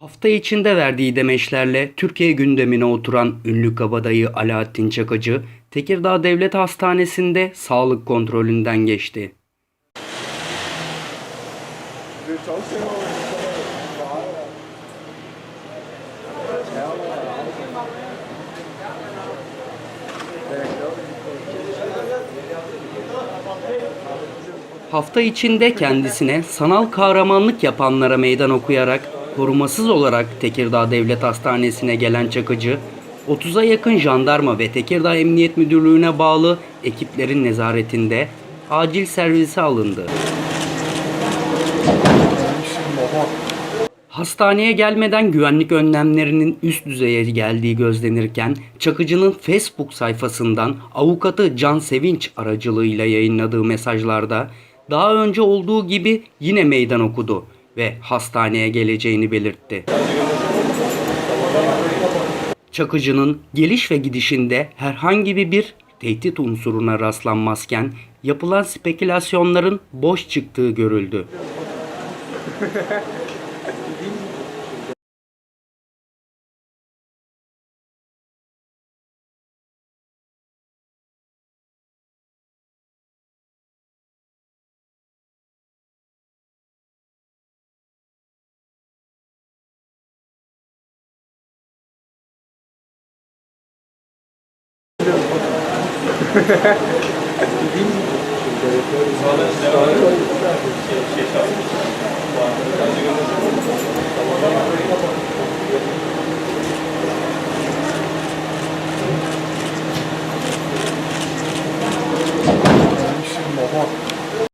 Hafta içinde verdiği demeçlerle Türkiye gündemine oturan ünlü kabadayı Alaaddin Çakıcı, Tekirdağ Devlet Hastanesi'nde sağlık kontrolünden geçti. Hafta içinde kendisine sanal kahramanlık yapanlara meydan okuyarak korumasız olarak Tekirdağ Devlet Hastanesi'ne gelen Çakıcı, 30'a yakın jandarma ve Tekirdağ Emniyet Müdürlüğü'ne bağlı ekiplerin nezaretinde acil servise alındı. Hastaneye gelmeden güvenlik önlemlerinin üst düzeye geldiği gözlenirken Çakıcı'nın Facebook sayfasından avukatı Can Sevinç aracılığıyla yayınladığı mesajlarda daha önce olduğu gibi yine meydan okudu ve hastaneye geleceğini belirtti. Çakıcı'nın geliş ve gidişinde herhangi bir tehdit unsuruna rastlanmazken yapılan spekülasyonların boş çıktığı görüldü. Dediğim gibi. Şey, şey, şey,